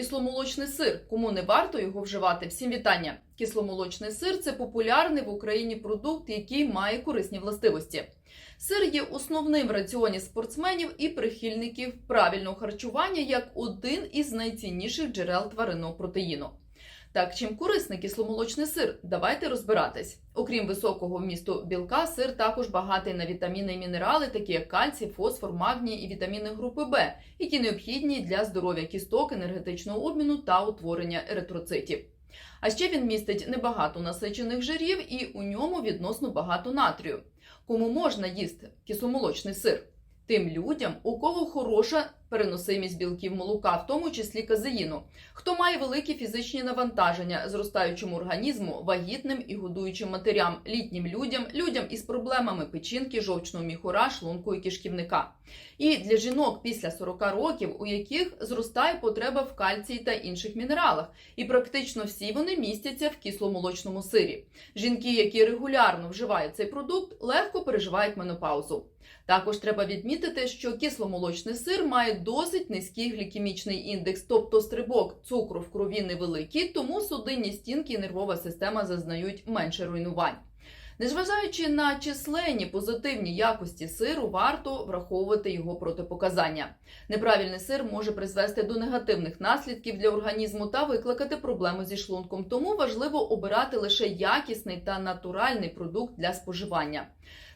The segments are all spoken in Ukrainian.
Кисломолочний сир. Кому не варто його вживати? Всім вітання. Кисломолочний сир це популярний в Україні продукт, який має корисні властивості. Сир є основним в раціоні спортсменів і прихильників правильного харчування як один із найцінніших джерел тваринного протеїну. Так, чим корисний кисломолочний сир? Давайте розбиратись. Окрім високого вмісту білка, сир також багатий на вітаміни і мінерали, такі як кальцій, фосфор, магній і вітаміни групи Б, які необхідні для здоров'я кісток, енергетичного обміну та утворення еритроцитів. А ще він містить небагато насичених жирів і у ньому відносно багато натрію. Кому можна їсти кисломолочний сир? Тим людям, у кого хороша переносимість білків молока, в тому числі казеїну, хто має великі фізичні навантаження зростаючому організму, вагітним і годуючим матерям, літнім людям, людям із проблемами печінки, жовчного міхура, шлунку і кишківника. І для жінок після 40 років, у яких зростає потреба в кальції та інших мінералах, і практично всі вони містяться в кисломолочному сирі. Жінки, які регулярно вживають цей продукт, легко переживають менопаузу. Також треба відмітити, що кисломолочний сир має досить низький глікемічний індекс, тобто стрибок цукру в крові невеликий, тому судинні стінки і нервова система зазнають менше руйнувань. Незважаючи на численні позитивні якості сиру, варто враховувати його протипоказання. Неправильний сир може призвести до негативних наслідків для організму та викликати проблеми зі шлунком. Тому важливо обирати лише якісний та натуральний продукт для споживання.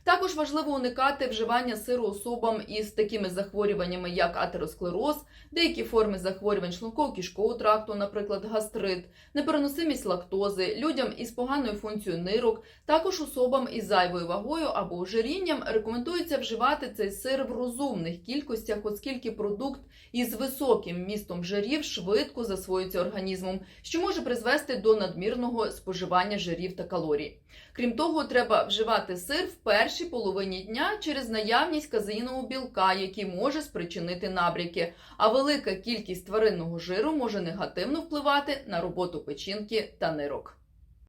Також важливо уникати вживання сиру особам із такими захворюваннями, як атеросклероз, деякі форми захворювань шлунково-кишкового тракту, наприклад, гастрит, непереносимість лактози, людям із поганою функцією нирок, також особам із зайвою вагою або ожирінням рекомендується вживати цей сир в розумних кількостях, оскільки продукт із високим містом жирів швидко засвоюється організмом, що може призвести до надмірного споживання жирів та калорій. Крім того, треба вживати сир в першій половині дня через наявність казеїнового білка, який може спричинити набряки. А велика кількість тваринного жиру може негативно впливати на роботу печінки та нирок.